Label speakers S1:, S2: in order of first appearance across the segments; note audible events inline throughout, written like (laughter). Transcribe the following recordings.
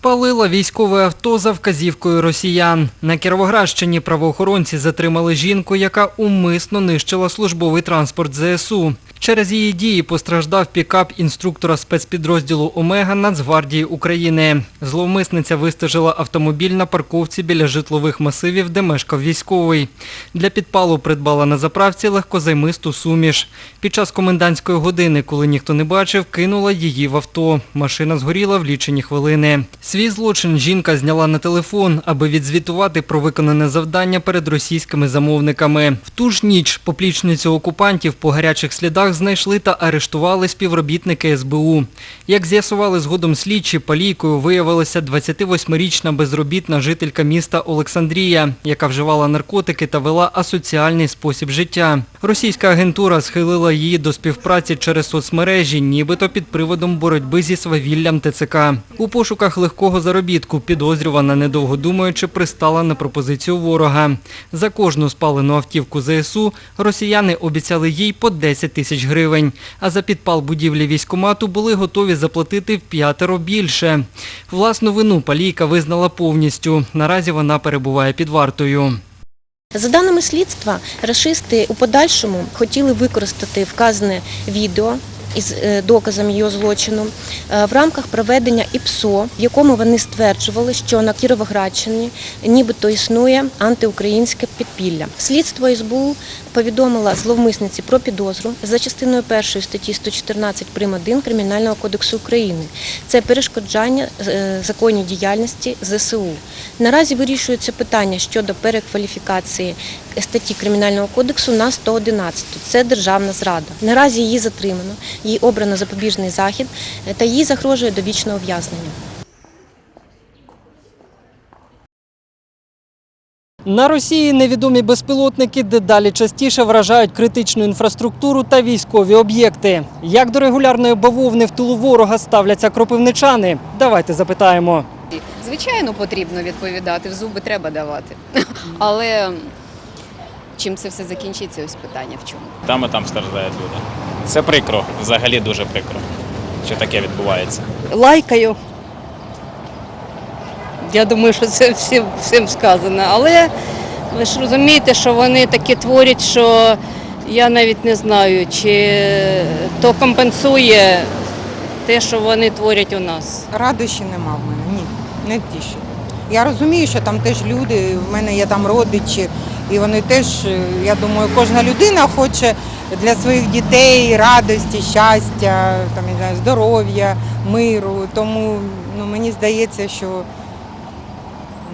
S1: Спалила військове авто за вказівкою росіян. На Кіровоградщині правоохоронці затримали жінку, яка умисно нищила службовий транспорт ЗСУ. Через її дії постраждав пікап інструктора спецпідрозділу Омега Нацгвардії України. Зловмисниця вистежила автомобіль на парковці біля житлових масивів, де мешкав військовий. Для підпалу придбала на заправці легкозаймисту суміш. Під час комендантської години, коли ніхто не бачив, кинула її в авто. Машина згоріла в лічені хвилини. Свій злочин жінка зняла на телефон, аби відзвітувати про виконане завдання перед російськими замовниками. В ту ж ніч поплічницю окупантів по гарячих слідах знайшли та арештували співробітники СБУ. Як з'ясували згодом слідчі, палійкою виявилася 28-річна безробітна жителька міста Олександрія, яка вживала наркотики та вела асоціальний спосіб життя. Російська агентура схилила її до співпраці через соцмережі, нібито під приводом боротьби зі свавіллям ТЦК. У пошуках легкого заробітку підозрювана, недовго думаючи, пристала на пропозицію ворога. За кожну спалену автівку ЗСУ росіяни обіцяли їй по 10 тисяч гривень, а за підпал будівлі військомату були готові заплатити в п'ятеро більше. Власну вину Палійка визнала повністю. Наразі вона перебуває під вартою.
S2: За даними слідства, рашисти у подальшому хотіли використати вказане відео із е, доказом його злочину е, в рамках проведення ІПСО, в якому вони стверджували, що на Кіровоградщині нібито існує антиукраїнське підпілля. Слідство СБУ повідомило зловмисниці про підозру за частиною першої статті 114 прим. 1 Кримінального кодексу України. Це перешкоджання е, законній діяльності ЗСУ. Наразі вирішується питання щодо перекваліфікації статті Кримінального кодексу на 111. Це державна зрада. Наразі її затримано, їй обрано запобіжний захід е, та їй загрожує довічне ув'язнення.
S1: На Росії невідомі безпілотники дедалі частіше вражають критичну інфраструктуру та військові об'єкти. Як до регулярної бавовни в тилу ворога ставляться кропивничани? Давайте запитаємо.
S3: Звичайно, потрібно відповідати, в зуби треба давати. (laughs) Але чим це все закінчиться, ось питання в чому.
S4: Там і там страждають люди. Це прикро, взагалі дуже прикро, що таке відбувається.
S5: лайкаю. Я думаю, що це всім, всім сказано. Але ви ж розумієте, що вони таке творять, що я навіть не знаю, чи то компенсує те, що вони творять у нас.
S6: Радощі нема в мене, ні, не втіші. Я розумію, що там теж люди, в мене є там родичі, і вони теж, е, я думаю, кожна людина хоче для своїх дітей радості, щастя, там, я знаю, здоров'я, миру. Тому ну, мені здається, що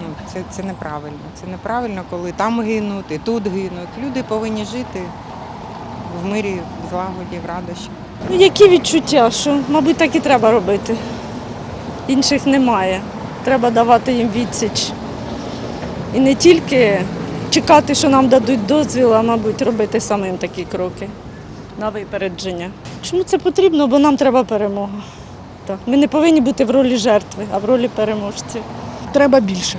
S6: ну, це, це неправильно. Це неправильно, коли там гинуть, і тут гинуть. Люди повинні жити в мирі, в злагоді, в радощі.
S7: Ну, Які відчуття, що, мабуть, так і треба робити. Інших немає. Треба давати їм відсіч. І не тільки чекати, що нам дадуть дозвіл, а мабуть, робити самим такі кроки на випередження. Чому це потрібно? Бо нам треба перемога. Так. Ми не повинні бути в ролі жертви, а в ролі переможців.
S8: треба більше.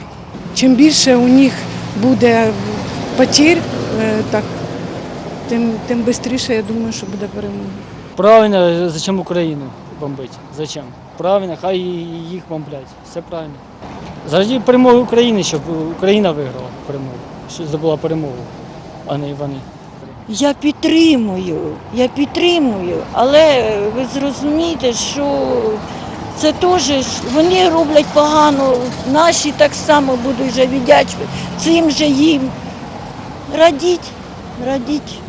S8: Чим більше у них буде потерь, е, так, тим, тим швидше, я думаю, що буде перемога.
S9: Правильно, зачем Україну бомбити? Зачем? Правильно, хай їх бомблять. Все правильно. Заради перемоги України, щоб Україна виграла перемогу, щоб здобула перемогу, а не вони.
S10: Я підтримую, я підтримую, але ви зрозумієте, що це теж вони роблять погано, наші так само будуть вже віддячувати. Цим же їм радіть, радіть.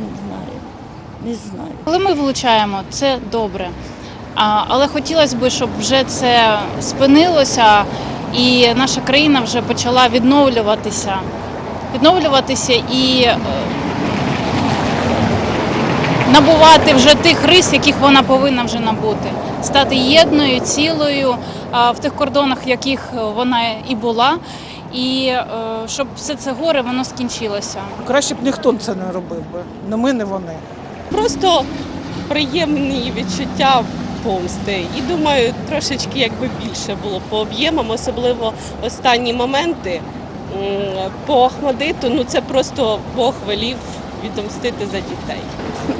S10: Не знаю, не знаю.
S11: Коли ми влучаємо, це добре. А, але хотілося б, щоб вже це спинилося і наша країна вже почала відновлюватися. Відновлюватися і е, набувати вже тих рис, яких вона повинна вже набути. Стати єдною, цілою в тих кордонах, в яких вона і була. І е, щоб все це горе воно скінчилося.
S8: Краще б ніхто це не робив би. Не ми, не вони.
S7: Просто приємні відчуття помсти. І думаю, трошечки якби більше було по об'ємам, особливо останні моменти. По Ахмадиту, ну це просто Бог велів відомстити за дітей.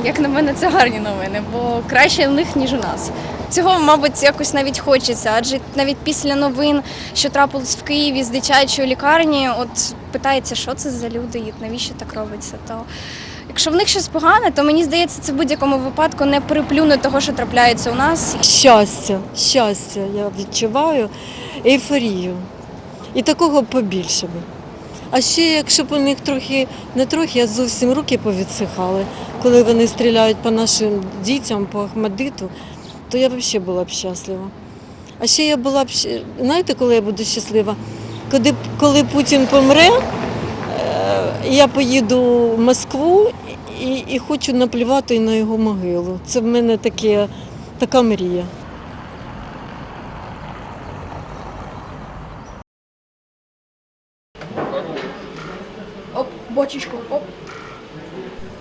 S3: Як на мене, це гарні новини, бо краще в них, ніж у нас.
S12: цього, мабуть, якось навіть хочеться, адже навіть після новин, що трапилось в Києві з дитячої лікарні, от питається, що це за люди і навіщо так робиться. То якщо в них щось погане, то мені здається, це в будь-якому випадку не переплюне того, що трапляється у нас.
S6: Щастя, щастя я відчуваю, ейфорію. І такого побільше би. А ще, якщо б у них трохи, не трохи, а зовсім руки повідсихали, коли вони стріляють по нашим дітям, по Ахмадиту, то я взагалі була б щаслива. А ще я була б, знаєте, коли я буду щаслива? Коли, коли Путін помре, е, я поїду в Москву і, і хочу наплювати на його могилу. Це в мене таке, така мрія.
S12: Оп, бочечку, оп.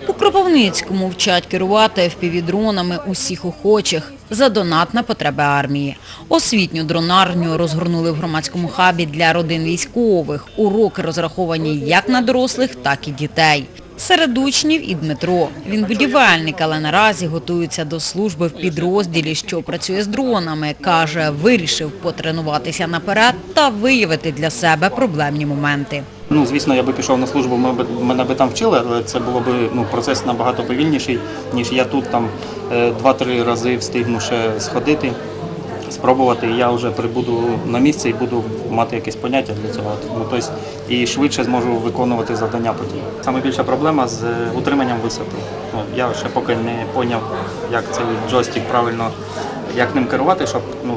S13: У Кропивницькому вчать керувати FPV-дронами усіх охочих за донат на потреби армії. Освітню дронарню розгорнули в громадському хабі для родин військових. Уроки розраховані як на дорослих, так і дітей. Серед учнів і Дмитро. Він будівельник, але наразі готується до служби в підрозділі, що працює з дронами. Каже, вирішив потренуватися наперед та виявити для себе проблемні моменти.
S9: Ну, звісно, я би пішов на службу, ми б- мене би там вчили, але це було б ну, процес набагато повільніший, ніж я тут там е, два-три рази встигну ще сходити, спробувати. І я вже прибуду на місце і буду мати якесь поняття для цього. Ну, тобто, і швидше зможу виконувати завдання потім. Саме більша проблема з е, утриманням висоти. Ну, я ще поки не поняв, як цей джойстик правильно, як ним керувати, щоб ну,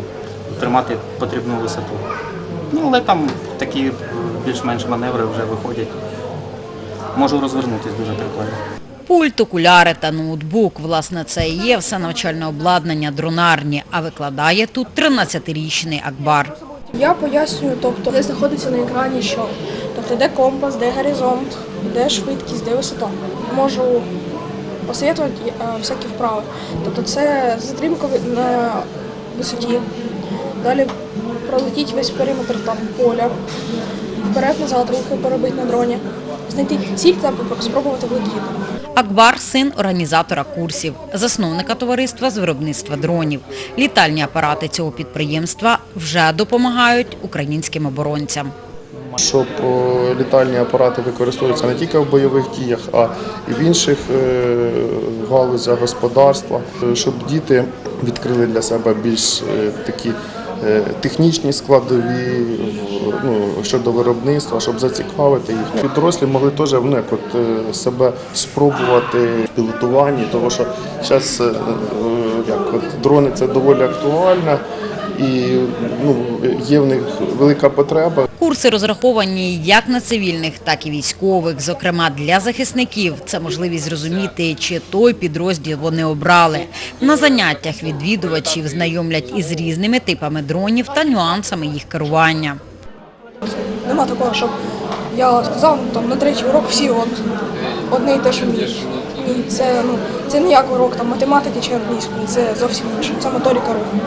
S9: тримати потрібну висоту. Ну, але там такі е, більш-менш маневри вже виходять. Можу розвернутися дуже прикольно.
S13: Пульт, окуляри та ноутбук. Власне, це і є все навчальне обладнання дронарні, а викладає тут 13-річний Акбар.
S12: Я пояснюю, тобто, де знаходиться на екрані що. Тобто, де компас, де горизонт, де швидкість, де висота. Можу посоветувати е, всякі вправи. Тобто це затримка на висоті. Далі пролетіть весь периметр там поля, вперед-назад рухи поробити на дроні, знайти ціль та спробувати влетіти.
S13: Акбар – син організатора курсів, засновника товариства з виробництва дронів. Літальні апарати цього підприємства вже допомагають українським оборонцям.
S14: щоб е, літальні апарати використовуються не тільки в бойових діях, а і в інших е, галузях господарства, Е, щоб діти відкрили для себе більш такі технічні складові ну, щодо виробництва, щоб зацікавити їх. Підрослі могли теж ну, як от, е, себе спробувати в пілотуванні, тому що зараз як от, дрони це доволі актуально і ну, є в них велика потреба.
S13: Курси розраховані як на цивільних, так і військових. Зокрема, для захисників це можливість зрозуміти, чи той підрозділ вони обрали. На заняттях відвідувачів знайомлять із різними типами дронів та нюансами їх керування.
S12: Нема такого, щоб я сказав ну, там на третій урок всі от, одне і те, що вміють. Ні, це ну це не як урок там математики чи англійської, це зовсім інше. Це моторика руху.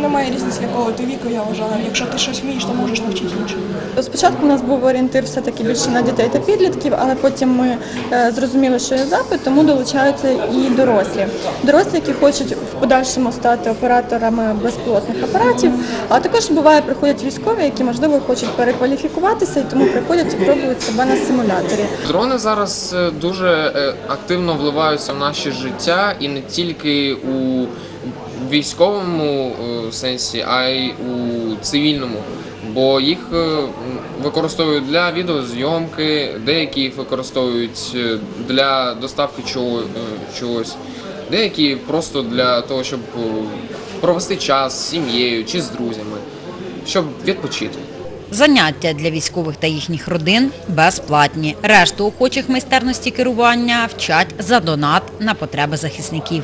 S12: Немає різниці, якого ти віку, я вважаю. Якщо ти щось вмієш, то можеш навчити інших.
S15: Спочатку у нас був орієнтир все-таки більше на дітей та підлітків, але потім ми е, зрозуміли, що є запит, тому долучаються і дорослі. Дорослі, які хочуть в подальшому стати операторами безпілотних апаратів, а також буває, приходять військові, які можливо хочуть перекваліфікуватися і тому приходять і пробують себе на симуляторі.
S16: Дрони зараз е, дуже е, активно вливаються в наше життя і не тільки у військовому е, сенсі, а й у цивільному. Бо їх е, використовують для відеозйомки, деякі їх використовують е, для доставки чого- чогось, деякі просто для того, щоб провести час з сім'єю чи з друзями, щоб відпочити.
S13: Заняття для військових та їхніх родин безплатні. Решту охочих майстерності керування вчать за донат на потреби захисників.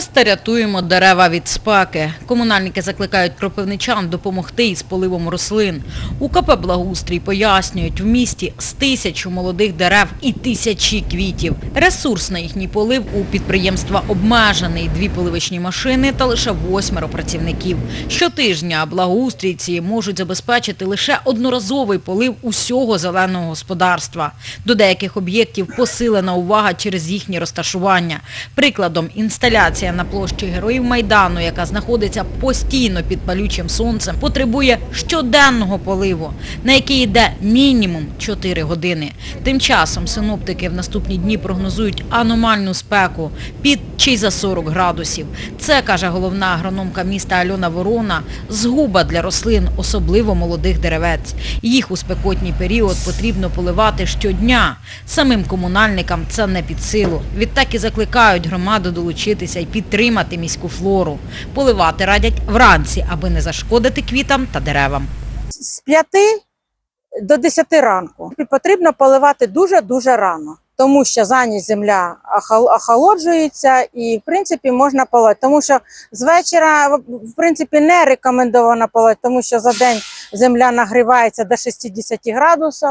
S13: was та рятуємо дерева від спеки. Комунальники закликають кропивничан допомогти із поливом рослин. У КП «Благоустрій» пояснюють, в місті з тисячу молодих дерев і тисячі квітів. Ресурс на їхній полив у підприємства обмежений. Дві поливочні машини та лише восьмеро працівників. Щотижня благоустрійці можуть забезпечити лише одноразовий полив усього зеленого господарства. До деяких об'єктів посилена увага через їхнє розташування. Прикладом інсталяція на площі Героїв Майдану, яка знаходиться постійно під палючим сонцем, потребує щоденного поливу, на який йде мінімум 4 години. Тим часом синоптики в наступні дні прогнозують аномальну спеку під чи за 40 градусів. Це, каже головна агрономка міста Альона Ворона, згуба для рослин, особливо молодих деревець. Їх у спекотній період потрібно поливати щодня. Самим комунальникам це не під силу. Відтак і закликають громаду долучитися і підтримати міську флору. Поливати радять вранці, аби не зашкодити квітам та деревам.
S17: з 5 до 10 ранку. Потрібно поливати дуже-дуже рано, тому що за ніч земля охол- охолоджується і, в принципі, можна поливати. Тому що з вечора, в- принципі, не рекомендовано поливати, тому що за день земля нагрівається до 60 градусів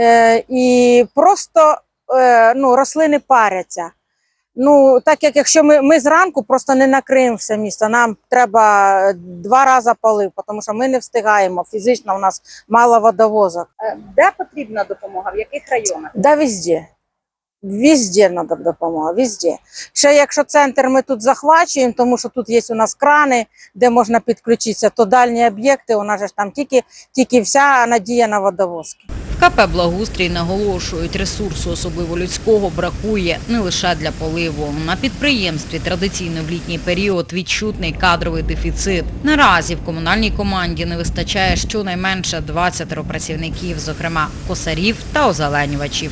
S17: е, і просто е, ну, рослини паряться. Ну, так як якщо ми, ми зранку просто не накриємо все місто, нам треба е, два рази полив, тому що ми не встигаємо. Фізично у нас мало водовозок.
S18: Де потрібна допомога? В яких районах?
S17: Да, везде. Везде треба допомога, везде. Ще якщо центр ми тут захвачуємо, тому що тут є у нас крани, де можна підключитися, то дальні об'єкти, у нас ж там тільки, тільки вся надія на водовозки.
S13: КП «Благоустрій» наголошують, ресурсу, особливо людського, бракує не лише для поливу. На підприємстві традиційно в літній період відчутний кадровий дефіцит. Наразі в комунальній команді не вистачає щонайменше 20 працівників, зокрема косарів та озеленювачів.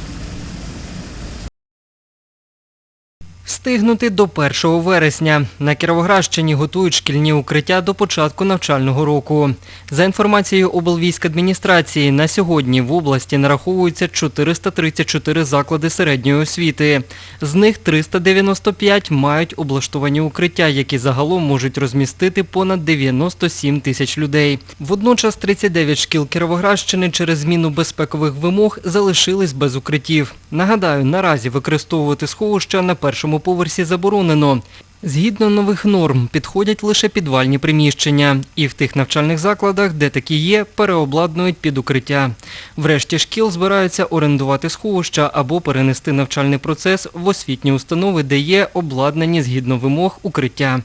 S1: Встигнути до 1 вересня. На Кіровоградщині готують шкільні укриття до початку навчального року. За інформацією облвійськадміністрації, на сьогодні в області нараховується 434 заклади середньої освіти. З них 395 мають облаштовані укриття, які загалом можуть розмістити понад 97 тисяч людей. Водночас 39 шкіл Кіровоградщини через зміну безпекових вимог залишились без укриттів. Нагадаю, наразі використовувати сховища на першому поверсі заборонено. Згідно нових норм, підходять лише підвальні приміщення. І в тих навчальних закладах, де такі є, переобладнують під укриття. Врешті шкіл збираються орендувати сховища або перенести навчальний процес в освітні установи, де є обладнані згідно вимог укриття.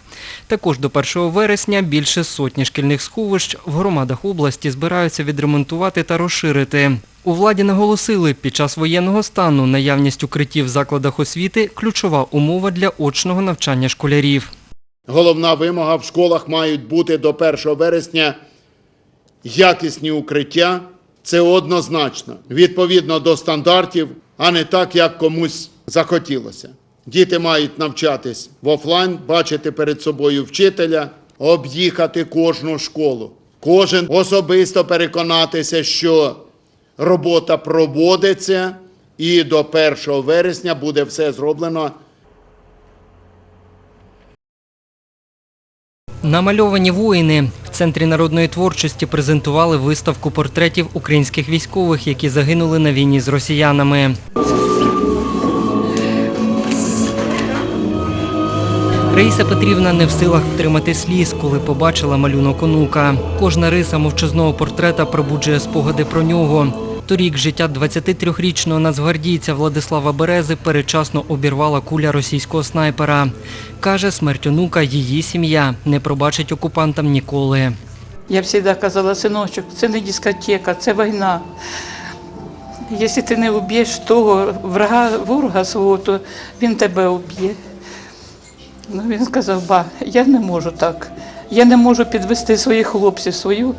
S1: Також до 1 вересня більше сотні шкільних сховищ в громадах області збираються відремонтувати та розширити. У владі наголосили, під час воєнного стану наявність укриттів в закладах освіти – ключова умова для очного навчання школярів.
S19: Головна вимога в школах мають бути до 1 вересня якісні укриття. Це однозначно, відповідно до стандартів, а не так, як комусь захотілося. Діти мають навчатись в офлайн, бачити перед собою вчителя, об'їхати кожну школу. Кожен особисто переконатися, що робота проводиться, і до 1 вересня буде все зроблено
S1: Намальовані воїни в Центрі народної творчості презентували виставку портретів українських військових, які загинули на війні з росіянами. Раїса Петрівна не в силах втримати сліз, коли побачила малюнок онука. Кожна риса мовчазного портрета пробуджує спогади про нього. Торік життя 23-річного нацгвардійця Владислава Берези передчасно обірвала куля російського снайпера. Каже, смерть онука її сім'я не пробачить окупантам ніколи.
S20: Я завжди казала, синочок, це не дискотека, це війна. Якщо ти не вб'єш того врага, ворога свого, то він тебе вб'є. Ну, він сказав, ба, я не можу так. Я не можу підвести своїх хлопців, свою,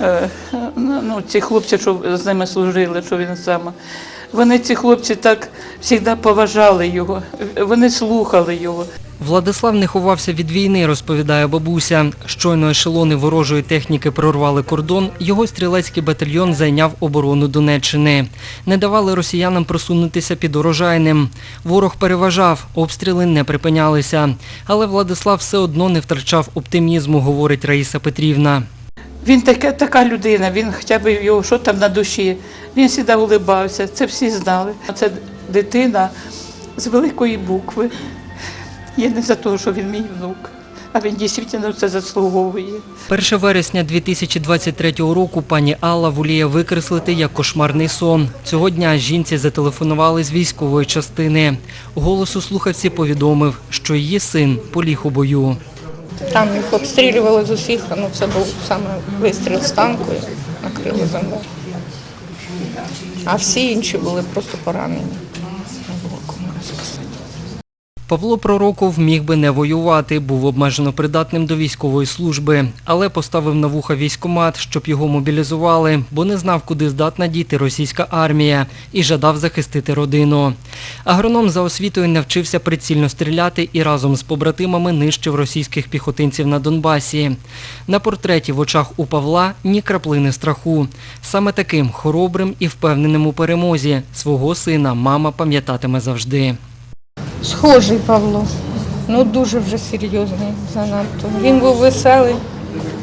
S20: е, ну, ці хлопці, що з ними служили, що він сам. Вони, ці хлопці, так завжди поважали його, вони слухали його.
S1: Владислав не ховався від війни, розповідає бабуся. Щойно ешелони ворожої техніки прорвали кордон, його стрілецький батальйон зайняв оборону Донеччини. Не давали росіянам просунутися під урожайним. Ворог переважав, обстріли не припинялися. Але Владислав все одно не втрачав оптимізму, говорить Раїса Петрівна.
S20: Він така, така людина, він хоча б його, що там на душі. Він завжди улибався, це всі знали. Це дитина з великої букви. Я не за те, що він мій внук, а він дійсно це заслуговує.
S1: 1 вересня 2023 року пані Алла воліє викреслити як кошмарний сон. Цього дня жінці зателефонували з військової частини. Голос у слухавці повідомив, що її син поліг у бою.
S21: Там їх обстрілювали з усіх, ну це був саме вистріл з танку накрили землю. А всі інші були просто поранені. Не було кому розписати.
S1: Павло Пророков міг би не воювати, був обмежено придатним до військової служби, але поставив на вуха військомат, щоб його мобілізували, бо не знав, куди здатна діти російська армія і жадав захистити родину. Агроном за освітою навчився прицільно стріляти і разом з побратимами нищив російських піхотинців на Донбасі. На портреті в очах у Павла ні краплини страху. Саме таким хоробрим і впевненим у перемозі свого сина мама пам'ятатиме завжди.
S21: Схожий Павло. Ну дуже вже серйозний занадто. Він був веселий.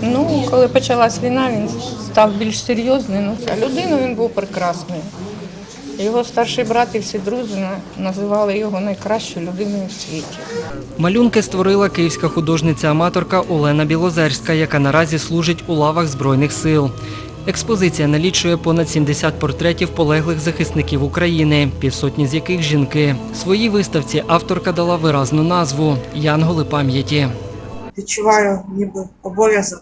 S21: Ну, коли почалась війна, він став більш серйозним. Ну, а людину він був прекрасною. Його старший брат і всі друзі називали його найкращою людиною в світі.
S1: Малюнки створила київська художниця-аматорка Олена Білозерська, яка наразі служить у лавах Збройних сил. Експозиція налічує понад 70 портретів полеглих захисників України, півсотні з яких жінки. Своїй виставці авторка дала виразну назву Янголи пам'яті.
S22: відчуваю ніби обов'язок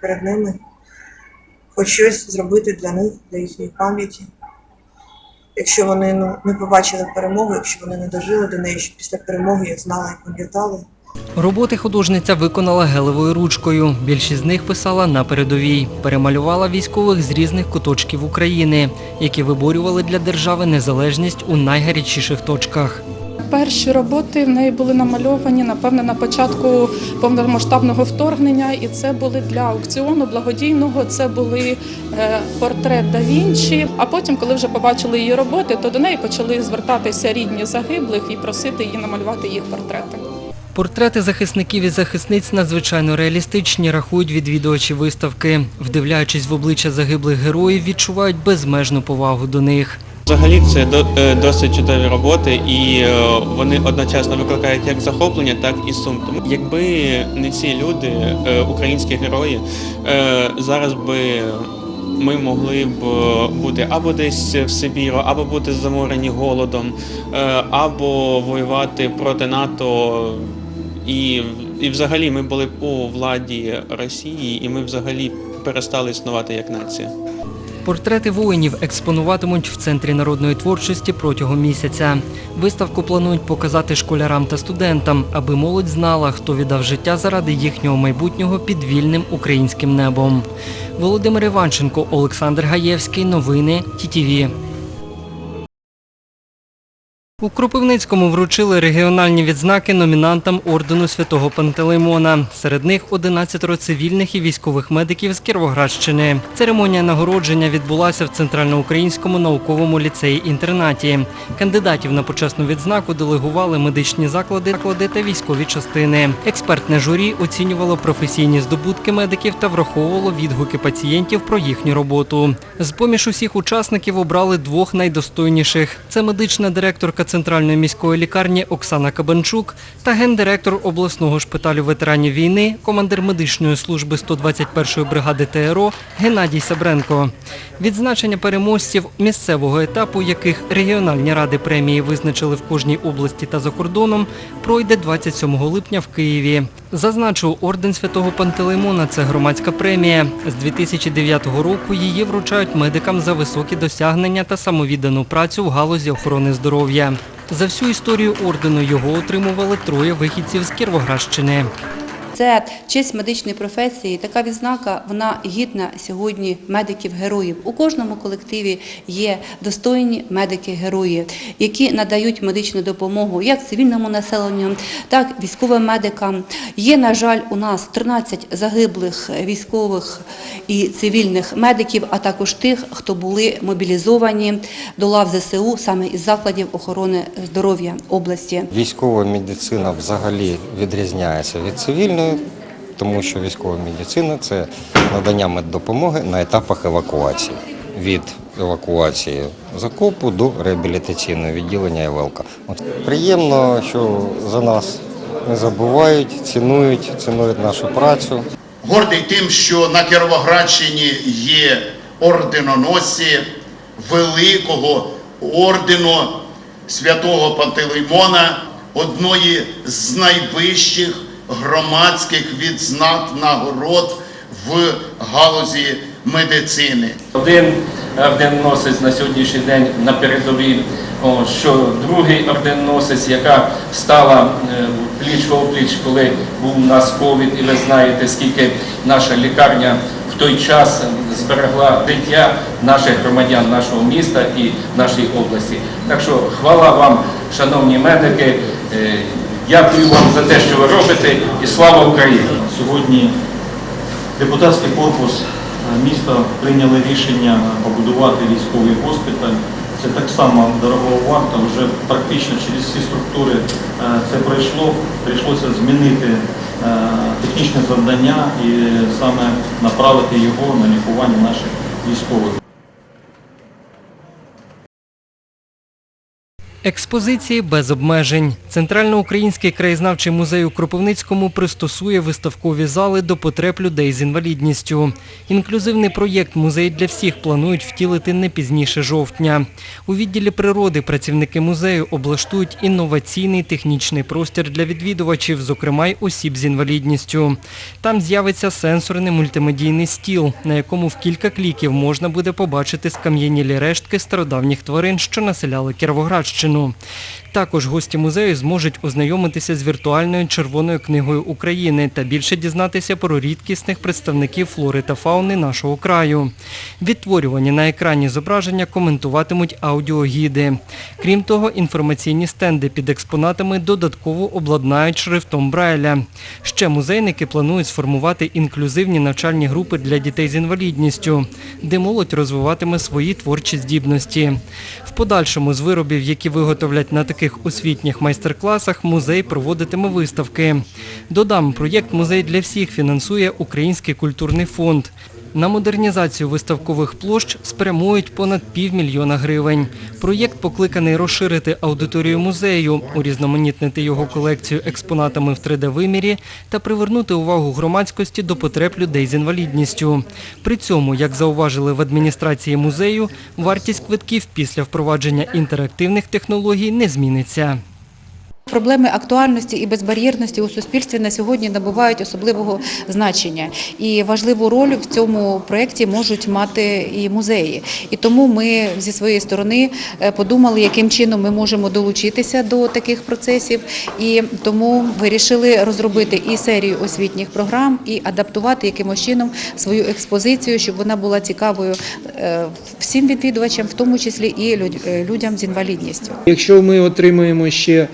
S22: перед ними хоч щось зробити для них, для їхньої пам'яті. Якщо вони ну, не побачили перемогу, якщо вони не дожили до неї, щоб після перемоги їх знали і пам'ятали.
S1: Роботи художниця виконала гелевою ручкою. Більшість з них писала на передовій. Перемалювала військових з різних куточків України, які виборювали для держави незалежність у найгарячіших точках.
S23: Перші роботи в неї були намальовані, напевне, на початку повномасштабного вторгнення, і це були для аукціону благодійного. Це були е, портрет да Вінчі. А потім, коли вже побачили її роботи, то до неї почали звертатися рідні загиблих і просити її намалювати їх портрети.
S1: Портрети захисників і захисниць надзвичайно реалістичні, рахують відвідувачі виставки. Вдивляючись в обличчя загиблих героїв, відчувають безмежну повагу до них.
S24: Взагалі це е, досить чудові роботи, і е, вони одночасно викликають як захоплення, так і сум. Тому якби не ці люди, е, українські герої, зараз би ми могли б бути або десь в Сибіру, або бути заморені голодом, або воювати проти НАТО. І, і взагалі ми були у владі Росії, і ми взагалі перестали існувати як нація.
S1: Портрети воїнів експонуватимуть в центрі народної творчості протягом місяця. Виставку планують показати школярам та студентам, аби молодь знала, хто віддав життя заради їхнього майбутнього під вільним українським небом. Володимир Іванченко, Олександр Гаєвський. Новини ТІТІВІ. У Кропивницькому вручили регіональні відзнаки номінантам ордену святого Пантелеймона. Серед них 11 цивільних і військових медиків з Кіровоградщини. Церемонія нагородження відбулася в Центральноукраїнському науковому ліцеї-інтернаті. Кандидатів на почесну відзнаку делегували медичні заклади, та військові частини. Експертне журі оцінювало професійні здобутки медиків та враховувало відгуки пацієнтів про їхню роботу. З поміж усіх учасників обрали двох найдостойніших. Це медична директорка Центральної міської лікарні Оксана Кабанчук та гендиректор обласного шпиталю ветеранів війни, командир медичної служби 121-ї бригади ТРО Геннадій Сабренко. Відзначення переможців місцевого етапу, яких регіональні ради премії визначили в кожній області та за кордоном, пройде 27 липня в Києві. Зазначу, орден святого Пантелеймона це громадська премія. З 2009 року її вручають медикам за високі досягнення та самовіддану працю в галузі охорони здоров'я. За всю історію ордену його отримували троє вихідців з Кіровоградщини.
S25: Це честь медичної професії. Така відзнака вона гідна сьогодні медиків-героїв. У кожному колективі є достойні медики-герої, які надають медичну допомогу як цивільному населенню, так і військовим медикам. Є, на жаль, у нас 13 загиблих військових і цивільних медиків, а також тих, хто були мобілізовані до лав ЗСУ саме із закладів охорони здоров'я області.
S26: Військова медицина взагалі відрізняється від цивільної, тому що військова медицина це надання меддопомоги на етапах евакуації. Від евакуації з окопу до реабілітаційного відділення ІВЛК. От приємно, що за нас не забувають, цінують, цінують нашу працю.
S19: Гордий тим, що на Кіровоградщині є орденоносці великого ордену святого Пантелеймона, одної з найвищих громадських відзнак нагород в галузі медицини.
S27: Один орденносець на сьогоднішній день на передовій, що другий орденносець, яка стала е, пліч опліч, коли був у нас ковід, і ви знаєте, скільки наша лікарня в той час зберегла життя наших громадян, нашого міста і нашої області. Так що хвала вам, шановні медики. Дякую вам за те, що ви робите, і слава Україні!
S28: Сьогодні депутатський корпус е, міста прийняли рішення побудувати військовий госпіталь. Це так само дорого варто, вже практично через всі структури е, це пройшло. Прийшлося змінити е, технічне завдання і саме направити його на лікування наших військових.
S1: Експозиції без обмежень. Центральноукраїнський краєзнавчий музей у Кропивницькому пристосує виставкові зали до потреб людей з інвалідністю. Інклюзивний проєкт «Музей для всіх» планують втілити не пізніше жовтня. У відділі природи працівники музею облаштують інноваційний технічний простір для відвідувачів, зокрема й осіб з інвалідністю. Там з'явиться сенсорний мультимедійний стіл, на якому в кілька кліків можна буде побачити скам'янілі рештки стародавніх тварин, що населяли Кіровоградщину. Також гості музею зможуть ознайомитися з віртуальною червоною книгою України та більше дізнатися про рідкісних представників флори та фауни нашого краю. Відтворювані на екрані зображення коментуватимуть аудіогіди. Крім того, інформаційні стенди під експонатами додатково обладнають шрифтом Брайля. Ще музейники планують сформувати інклюзивні навчальні групи для дітей з інвалідністю, де молодь розвиватиме свої творчі здібності. В подальшому з виробів, які виготовлять на таких освітніх майстер-класах, музей проводитиме виставки. Додам, проєкт Музей для всіх фінансує Український культурний фонд. На модернізацію виставкових площ спрямують понад півмільйона гривень. Проєкт покликаний розширити аудиторію музею, урізноманітнити його колекцію експонатами в 3D-вимірі та привернути увагу громадськості до потреб людей з інвалідністю. При цьому, як зауважили в адміністрації музею, вартість квитків після впровадження інтерактивних технологій не зміниться.
S29: Проблеми актуальності і безбар'єрності у суспільстві на сьогодні набувають особливого значення. І важливу роль в цьому проєкті можуть мати і музеї. І тому ми зі своєї сторони е, подумали, яким чином ми можемо долучитися до таких процесів. І тому вирішили розробити і серію освітніх програм, і адаптувати якимось чином свою експозицію, щоб вона була цікавою е, всім відвідувачам, в тому числі і е, людям з інвалідністю.
S30: Якщо ми отримаємо ще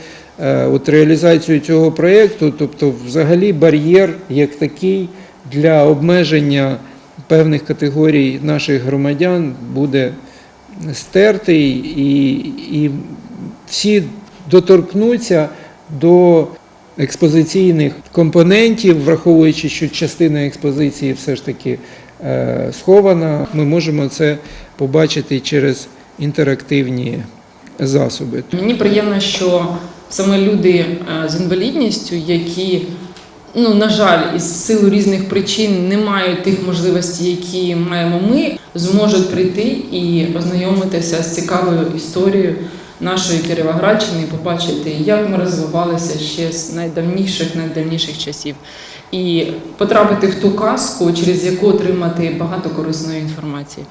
S30: от реалізацію цього проєкту, тобто взагалі бар'єр як такий для обмеження певних категорій наших громадян буде стертий і, і всі доторкнуться до експозиційних компонентів, враховуючи, що частина експозиції все ж таки е, схована, ми можемо це побачити через інтерактивні засоби.
S5: Мені приємно, що саме люди е, з інвалідністю, які, ну, на жаль, із силу різних причин не мають тих можливостей, які маємо ми, зможуть прийти і ознайомитися з цікавою історією нашої Кіровоградщини, побачити, як ми розвивалися ще з найдавніших найдавніших часів. І потрапити в ту казку, через яку отримати багато корисної інформації.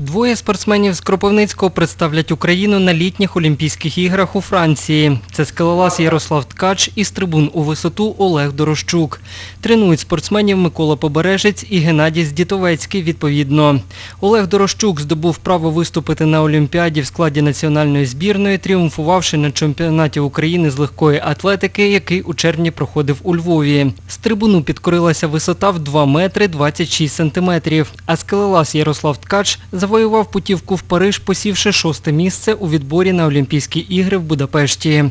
S1: Двоє спортсменів з Кропивницького представлять Україну на літніх Олімпійських іграх у Франції. Це скелелаз Ярослав Ткач і стрибун у висоту Олег Дорощук. Тренують спортсменів Микола Побережець і Геннадій Здітовецький відповідно. Олег Дорощук здобув право виступити на Олімпіаді в складі національної збірної, тріумфувавши на чемпіонаті України з легкої атлетики, який у червні проходив у Львові. Стрибуну підкорилася висота в 2 метри 26 сантиметрів, а скелелаз Ярослав Ткач завоював путівку в Париж, посівши шосте місце у відборі на Олімпійські ігри в Будапешті.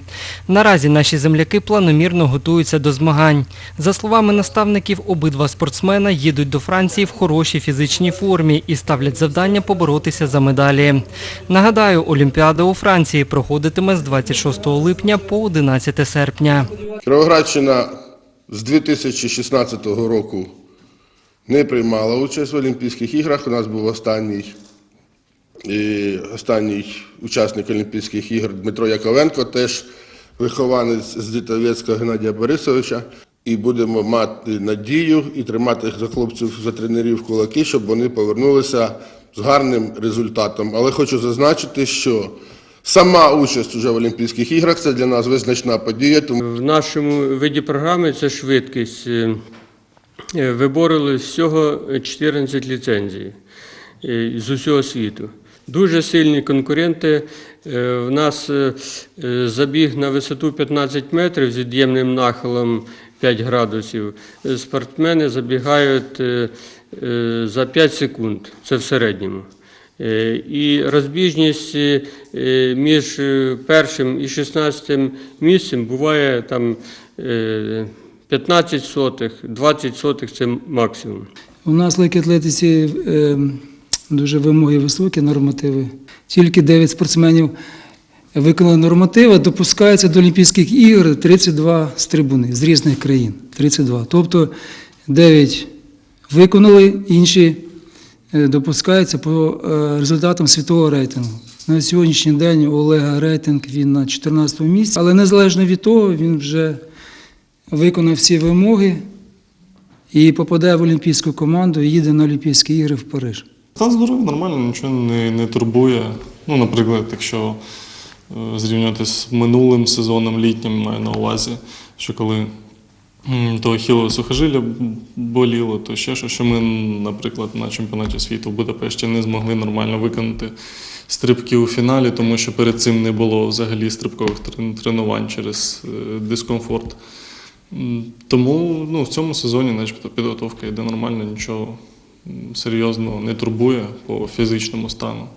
S1: Наразі наші земляки планомірно готуються до змагань. За словами наставників, обидва спортсмена їдуть до Франції в хорошій фізичній формі і ставлять завдання поборотися за медалі. Нагадаю, Олімпіада у Франції проходитиме з 26 липня по 11 серпня.
S31: Кіровоградщина з 2016 року не приймала участь в Олімпійських іграх. У нас був останній, останній учасник Олімпійських ігор Дмитро Яковенко, теж вихованець з Дітовецького Геннадія Борисовича. І будемо мати надію і тримати за хлопців, за тренерів кулаки, щоб вони повернулися з гарним результатом. Але хочу зазначити, що сама участь уже в Олімпійських іграх це для нас визначна подія.
S32: В нашому виді програми це швидкість. Е, е, Вибороли всього 14 ліцензій е, з усього світу. Дуже сильні конкуренти. Е, В нас е, е, забіг на висоту 15 метрів з від'ємним нахилом 5 градусів. Е, Спортсмени забігають е, е, за 5 секунд. Це в середньому. Е, І розбіжність е, е, між е, першим і 16 місцем буває там е, 15 сотих, 20 сотих це максимум.
S33: У нас в легкій атлетиці е, дуже вимоги високі, нормативи. Тільки 9 спортсменів виконали нормативи, допускаються до Олімпійських ігор 32 стрибуни з різних країн. 32. Тобто 9 виконали, інші е, допускаються по е, результатам світового рейтингу. На сьогоднішній день у Олега рейтинг він на 14 місці, але незалежно від того, він вже виконав всі вимоги і попадає в олімпійську команду і їде на Олімпійські ігри в Париж.
S34: Стан здоров'я нормально, нічого не, не турбує. Ну, наприклад, якщо е, зрівняти з минулим сезоном літнім, маю на увазі, що коли то ахілове сухожилля боліло, то ще що, що ми, наприклад, на чемпіонаті світу в Будапешті не змогли нормально виконати стрибки у фіналі, тому що перед цим не було взагалі стрибкових тренувань через е, дискомфорт. Тому ну, в цьому сезоні начебто підготовка йде нормально, нічого серйозно не турбує по фізичному стану.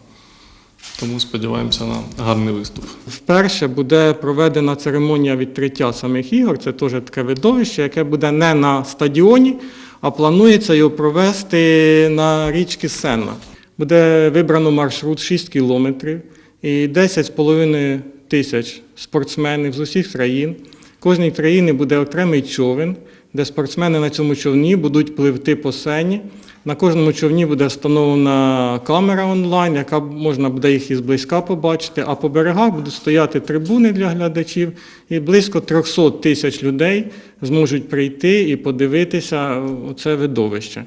S34: Тому сподіваємося на гарний виступ.
S20: Вперше буде проведена церемонія відкриття самих ігор. Це теж таке видовище, яке буде не на стадіоні, а планується його провести на річці Сенна. Буде вибрано маршрут 6 кілометрів і 10,5 тисяч спортсменів з усіх країн. Кожній країні буде окремий човен, де спортсмени на цьому човні будуть пливти по сені. На кожному човні буде встановлена камера онлайн, яка можна буде їх із близька побачити, а по берегах будуть стояти трибуни для глядачів, і близько 300 тисяч людей зможуть прийти і подивитися це видовище.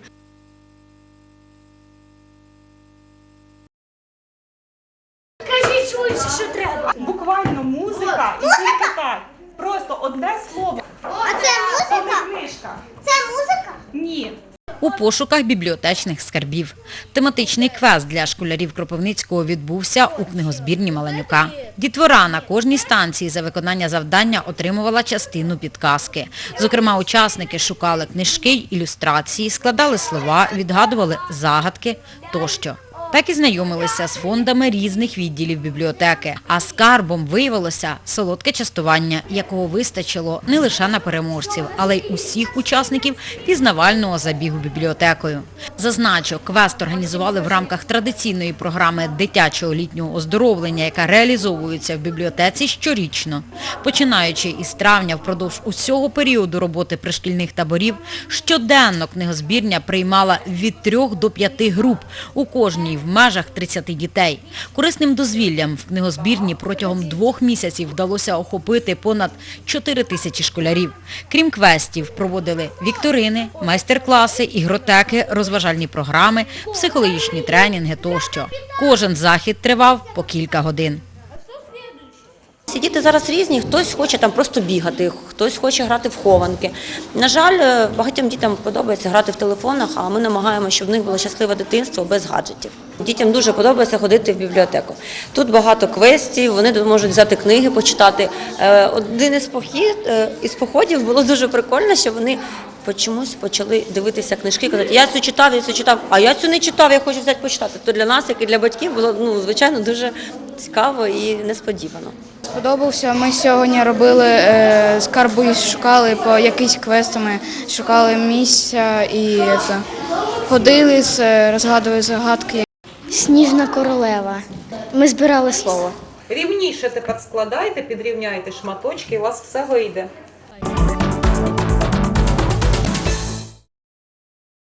S35: Кажіть швидше, що треба. Буквально музика і тільки так. Просто одне слово.
S36: А це музика?
S35: книжка.
S36: Це музика?
S35: Ні.
S13: У пошуках бібліотечних скарбів. Тематичний квест для школярів Кропивницького відбувся у книгозбірні Маленюка. Дітвора на кожній станції за виконання завдання отримувала частину підказки. Зокрема, учасники шукали книжки, ілюстрації, складали слова, відгадували загадки тощо. Так і знайомилися з фондами різних відділів бібліотеки. А скарбом виявилося солодке частування, якого вистачило не лише на переможців, але й усіх учасників пізнавального забігу бібліотекою. Зазначу, квест організували в рамках традиційної програми дитячого літнього оздоровлення, яка реалізовується в бібліотеці щорічно. Починаючи із травня впродовж усього періоду роботи пришкільних таборів, щоденно книгозбірня приймала від трьох до п'яти груп. У кожній в межах 30 дітей. Корисним дозвіллям в книгозбірні протягом двох місяців вдалося охопити понад 4 тисячі школярів. Крім квестів, проводили вікторини, майстер-класи, ігротеки, розважальні програми, психологічні тренінги тощо. Кожен захід тривав по кілька годин.
S37: Ці діти зараз різні, хтось хоче там просто бігати, хтось хоче грати в хованки. На жаль, е, багатьом дітям подобається грати в телефонах, а ми намагаємося, щоб в них було щасливе дитинство без гаджетів. Дітям дуже подобається ходити в бібліотеку. Тут багато квестів, вони можуть взяти книги, почитати. Е, Один е, із походів було дуже прикольно, що вони чомусь почали дивитися книжки, казати, я цю читав, я цю читав, а я цю не читав, я хочу взяти почитати. То для нас, як і для батьків, було ну звичайно дуже цікаво і несподівано.
S3: Сподобався. Ми сьогодні робили е, скарбу і шукали по якісь квестами, шукали місця і це, ходили, з- розгадували загадки.
S36: Сніжна королева. Ми збирали слово.
S35: Рівніше тепер складайте, підрівняйте шматочки, і у вас все вийде.